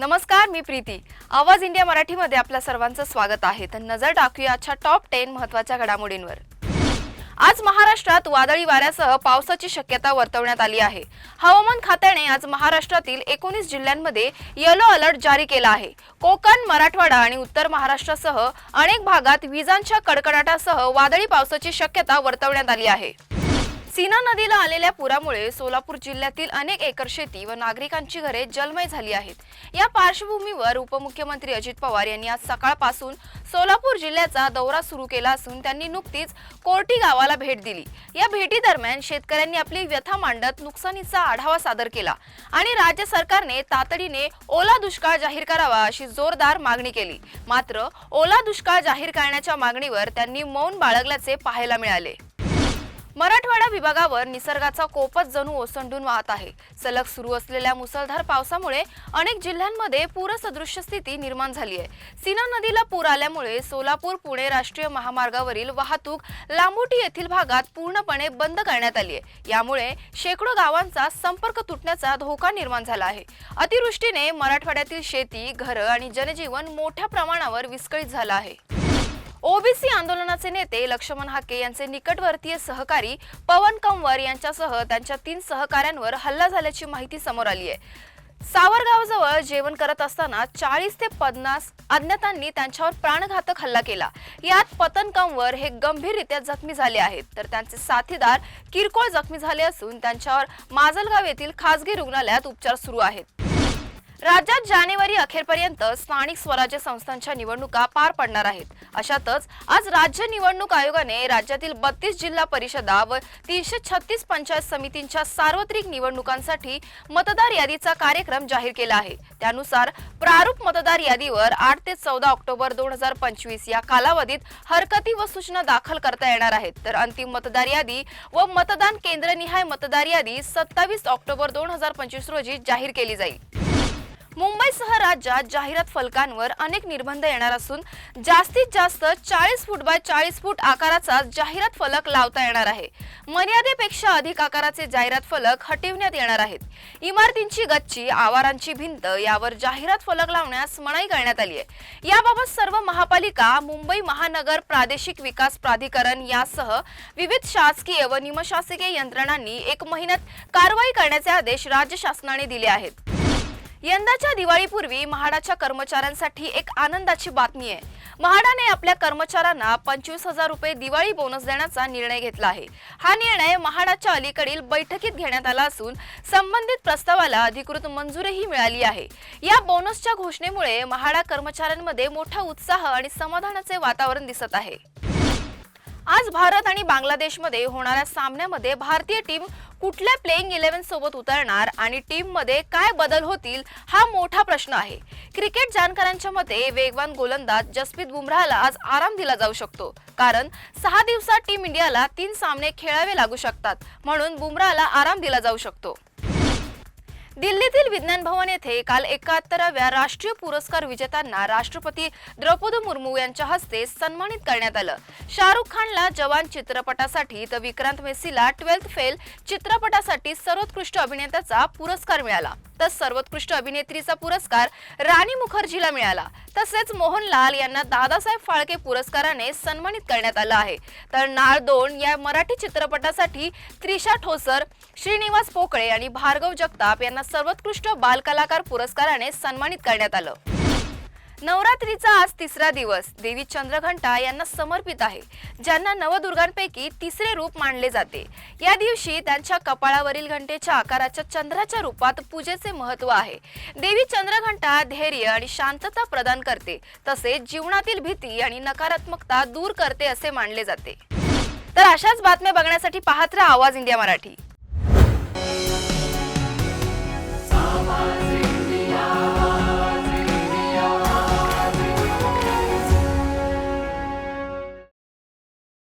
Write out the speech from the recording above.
नमस्कार मी प्रीती. आवाज इंडिया मराठीमध्ये आपल्या सर्वांचं स्वागत आहे. तर नजर टाकूया आजच्या टॉप टेन महत्त्वाच्या घडामोडींवर. आज महाराष्ट्रात वादळी वाऱ्यासह पावसाची शक्यता वर्तवण्यात आली आहे. हवामान खात्याने आज महाराष्ट्रातील एकोणीस जिल्ह्यांमध्ये येलो अलर्ट जारी केला आहे. कोकण मराठवाडा आणि उत्तर महाराष्ट्रासह अनेक भागात विजांच्या कडकडाटासह वादळी पावसाची शक्यता वर्तवण्यात आली आहे. सीना नदीला आलेल्या पुरामुळे सोलापूर जिल्ह्यातील अनेक एकर शेती व नागरिकांची घरे जलमय झाली आहेत. या पार्श्वभूमीवर उपमुख्यमंत्री अजित पवार यांनी आज सकाळपासून सोलापूर जिल्ह्याचा दौरा सुरू केला असून त्यांनी नुकतीच कोर्टी गावाला भेट दिली. या भेटी दरम्यान शेतकऱ्यांनी आपली व्यथा मांडत नुकसानीचा आढावा सादर केला आणि राज्य सरकारने तातडीने ओला दुष्काळ जाहीर करावा अशी जोरदार मागणी केली. मात्र ओला दुष्काळ जाहीर करण्याच्या मागणीवर त्यांनी मौन बाळगल्याचे पाहायला मिळाले. मराठवाडा विभागावर निसर्गाचा कोपच जणू ओसंडून वाहत आहे. सलग सुरू असलेल्या मुसळधार पावसामुळे अनेक जिल्ह्यांमध्ये पूरसदृश्य स्थिती निर्माण झाली आहे. सीना नदीला पूर आल्यामुळे सोलापूर पुणे राष्ट्रीय महामार्गावरील वाहतूक लांबुटी येथील भागात पूर्णपणे बंद करण्यात आली आहे. यामुळे शेकडो गावांचा संपर्क तुटण्याचा धोका निर्माण झाला आहे. अतिवृष्टीने मराठवाड्यातील शेती घरं आणि जनजीवन मोठ्या प्रमाणावर विस्कळीत झालं आहे. ओबीसी आंदोलनाचे नेते लक्ष्मण हाके यांचे निकटवर्तीय सहकारी पवन कंवर यांच्यासह त्यांच्या तीन सहकाऱ्यांवर हल्ला झाल्याची माहिती समोर आली आहे. सावरगावजवळ जेवण करत असताना चाळीस ते पन्नास अज्ञातांनी त्यांच्यावर प्राणघातक हल्ला केला. यात पतन कंवर हे गंभीररित्या जखमी झाले आहेत. तर त्यांचे साथीदार किरकोळ जखमी झाले असून त्यांच्यावर माजलगाव येथील खासगी रुग्णालयात उपचार सुरू आहेत. राज्यात जानेवारी अखेरपर्यंत स्थानिक स्वराज्य संस्थांच्या निवडणुका पार पडणार आहेत. अशातच आज राज्य निवडणूक आयोगाने राज्यातील बत्तीस जिल्हा परिषदा व तीनशे छत्तीस पंचायत समितींच्या सार्वत्रिक निवडणुकांसाठी मतदार यादीचा कार्यक्रम जाहीर केला आहे. त्यानुसार प्रारूप मतदार यादीवर आठ ते चौदा ऑक्टोबर दोन हजार पंचवीस या कालावधीत हरकती व सूचना दाखल करता येणार आहेत. तर अंतिम मतदार यादी व मतदान केंद्रनिहाय मतदार यादी सत्तावीस ऑक्टोबर दोन हजार पंचवीस रोजी जाहीर केली जाईल. मुंबईसह राज्यात जाहिरात फलकांवर अनेक निर्बंध येणार असून जास्तीत जास्त चाळीस फूट बाय चाळीस फूट आकाराचा जाहिरात फलक लावता येणार आहे. मर्यादेपेक्षा अधिक आकाराचे जाहिरात फलक हटविण्यात येणार आहेत. इमारतींची गच्ची आवारांची भिंत यावर जाहिरात फलक लावण्यास मनाई करण्यात आली आहे. याबाबत सर्व महापालिका मुंबई महानगर प्रादेशिक विकास प्राधिकरण यासह विविध शासकीय व निमशासकीय यंत्रणांनी एक महिन्यात कारवाई करण्याचे आदेश राज्य शासनाने दिले आहेत. यंदाच्या दिवाळीपूर्वी म्हाडाच्या कर्मचाऱ्यांसाठी एक आनंदाची बातमी आहे. म्हाडाने आपल्या कर्मचाऱ्यांना पंचवीस हजार रुपये दिवाळी बोनस देण्याचा निर्णय घेतला आहे. हा निर्णय म्हाडाच्या अलीकडील बैठकीत घेण्यात आला असून संबंधित प्रस्तावाला अधिकृत मंजुरीही मिळाली आहे. या बोनसच्या घोषणेमुळे म्हाडा कर्मचाऱ्यांमध्ये मोठा उत्साह आणि समाधानाचे वातावरण दिसत आहे. आज भारत आणि बांगलादेशमध्ये होणाऱ्या सामन्यामध्ये भारतीय टीम कुठल्या प्लेइंग इलेव्हन सोबत उतरणार आणि टीममध्ये काय बदल होतील हा मोठा प्रश्न आहे. क्रिकेट जाणकारांच्या मते वेगवान गोलंदाज जसप्रीत बुमराहला आज आराम दिला जाऊ शकतो. कारण सहा दिवसात टीम इंडियाला तीन सामने खेळावे लागू शकतात. म्हणून बुमराहला आराम दिला जाऊ शकतो. दिल्लीतील विज्ञान भवन येथे काल एकाहत्तराव्या राष्ट्रीय पुरस्कार विजेत्यांना राष्ट्रपती द्रौपदी मुर्मू यांच्या हस्ते सन्मानित करण्यात आलं. शाहरुख खानला जवान चित्रपटासाठी तर विक्रांत मेसीला ट्वेल्थ फेल चित्रपटासाठी सर्वोत्कृष्ट अभिनेत्याचा पुरस्कार मिळाला. तर सर्वोत्कृष्ट अभिनेत्रीचा पुरस्कार राणी मुखर्जीला मिळाला. तसेच मोहनलाल यांना दादासाहेब फाळके पुरस्काराने सन्मानित करण्यात आलं आहे. तर नाळ दोन या मराठी चित्रपटासाठी त्रिशा ठोसर श्रीनिवास पोकळे आणि भार्गव जगताप यांना सर्वोत्कृष्ट बालकलाकार पुरस्काराने सन्मानित करण्यात आलं. नवरात्रीचा आज तिसरा दिवस. देवी चंद्रघंटा यांना समर्पित आहे ज्यांना नवदुर्गांपैकी तिसरे रूप मानले जाते. या दिवशी त्यांच्या कपाळावरील घंटेच्या आकाराच्या चंद्राच्या रूपात पूजेचे महत्त्व आहे. देवी चंद्रघंटा धैर्य आणि शांतता प्रदान करते तसेच जीवनातील भीती आणि नकारात्मकता दूर करते असे मानले जाते. तर अशाच बातम्या बघण्यासाठी पाहत राहा आवाज इंडिया मराठी.